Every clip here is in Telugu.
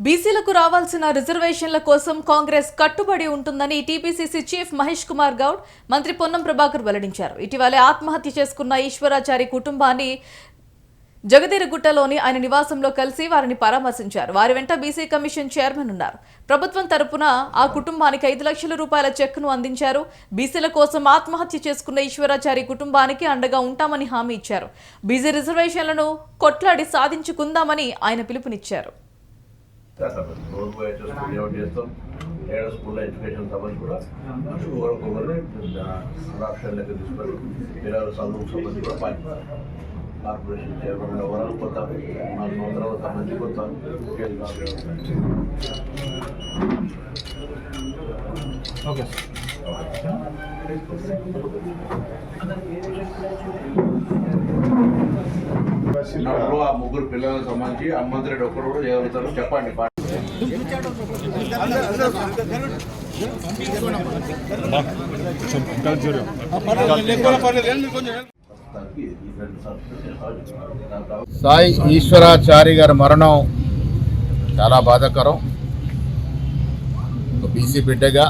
బీసీలకు రావాల్సిన రిజర్వేషన్ల కోసం కాంగ్రెస్ కట్టుబడి ఉంటుందని టీపీసీసీ చీఫ్ మహేష్ కుమార్ గౌడ్ మంత్రి పొన్నం ప్రభాకర్ వెల్లడించారు. ఇటీవలే ఆత్మహత్య చేసుకున్న ఈశ్వరాచారి కుటుంబాన్ని జగదీరగుట్టలోని ఆయన నివాసంలో కలిసి వారిని పరామర్శించారు. వారి వెంట బీసీ కమిషన్ చైర్మన్ ఉన్నారు. ప్రభుత్వం తరపున ఆ కుటుంబానికి ఐదు లక్షల రూపాయల చెక్కును అందించారు. బీసీల కోసం ఆత్మహత్య చేసుకున్న ఈశ్వరాచారి కుటుంబానికి అండగా ఉంటామని హామీ ఇచ్చారు. బీసీ రిజర్వేషన్లను కొట్లాడి సాధించుకుందామని ఆయన పిలుపునిచ్చారు. రోజు పోయి స్కూల్ ఎవరు చేస్తాం ఏడో స్కూల్లో ఎడ్యుకేషన్ సంబంధించి కూడా ఒకరికొకరు రాష్ట్రాలకి తీసుకొని పిల్లల చదువుకు సంబంధించి కూడా పని కార్పొరేషన్ చైర్మన్ ఎవరు కొత్త నాలుగు వందల సంబంధించి కొత్త ఇప్పుడు ఆ ముగ్గురు పిల్లలకు సంబంధించి హనుమంతరెడ్డి ఒక్కరు కూడా చేయగలుగుతారు. చెప్పండి సాయి ఈశ్వరాచారి గారి మరణం చాలా బాధాకరం. ఒక బీసీ బిడ్డగా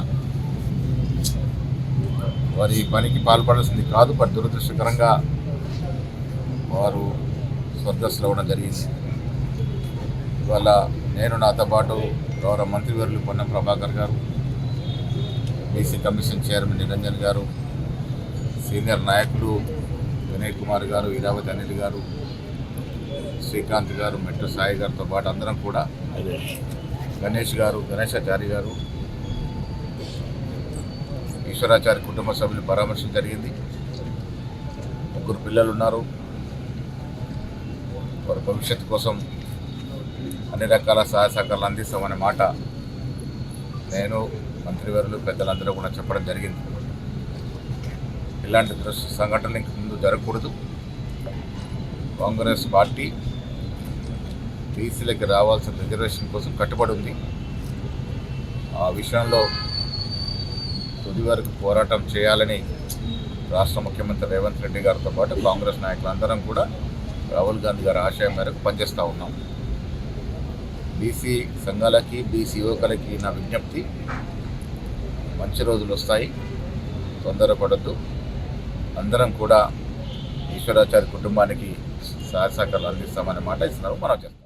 వారి పనికి పాల్పడాల్సింది కాదు బట్ దురదృష్టకరంగా వారు స్వర్గస్థులు అవ్వడం జరిగింది. ఇవాళ నేను నాతో పాటు గౌరవ మంత్రివర్యులు పొన్నం ప్రభాకర్ గారు బీసీ కమిషన్ చైర్మన్ నిరంజన్ గారు సీనియర్ నాయకులు వినయ్ కుమార్ గారు ఇరావతి అనిల్ గారు శ్రీకాంత్ గారు మెట్టు సాయి గారితో పాటు అందరం కూడా గణేష్ గారు గణేశాచారి గారు ఈశ్వరాచారి కుటుంబ సభ్యులు పరామర్శం జరిగింది. ముగ్గురు పిల్లలు ఉన్నారు. వారి భవిష్యత్తు కోసం అన్ని రకాల సహాయ సహకారాలు అందిస్తామనే మాట నేను మంత్రివర్యులు పెద్దలందరూ కూడా చెప్పడం జరిగింది. ఇలాంటి దృశ్య సంఘటనలు ఇంక ముందు జరగకూడదు. కాంగ్రెస్ పార్టీ బీసీలకి రావాల్సిన రిజర్వేషన్ కోసం కట్టుబడి ఉంది. ఆ విషయంలో తుది వరకు పోరాటం చేయాలని రాష్ట్ర ముఖ్యమంత్రి రేవంత్ రెడ్డి గారితో పాటు కాంగ్రెస్ నాయకులందరం కూడా రాహుల్ గాంధీ గారి ఆశయం మేరకు పనిచేస్తూ ఉన్నాం. బీసీ సంఘాలకి బీసీ యువకులకి నా విజ్ఞప్తి మంచి రోజులు వస్తాయి. తొందరపడద్దు. అందరం కూడా ఈశ్వరాచార్య కుటుంబానికి సహాయ సహకారాలు అందిస్తామనే మాట ఇస్తున్నారు మనం చేస్తాం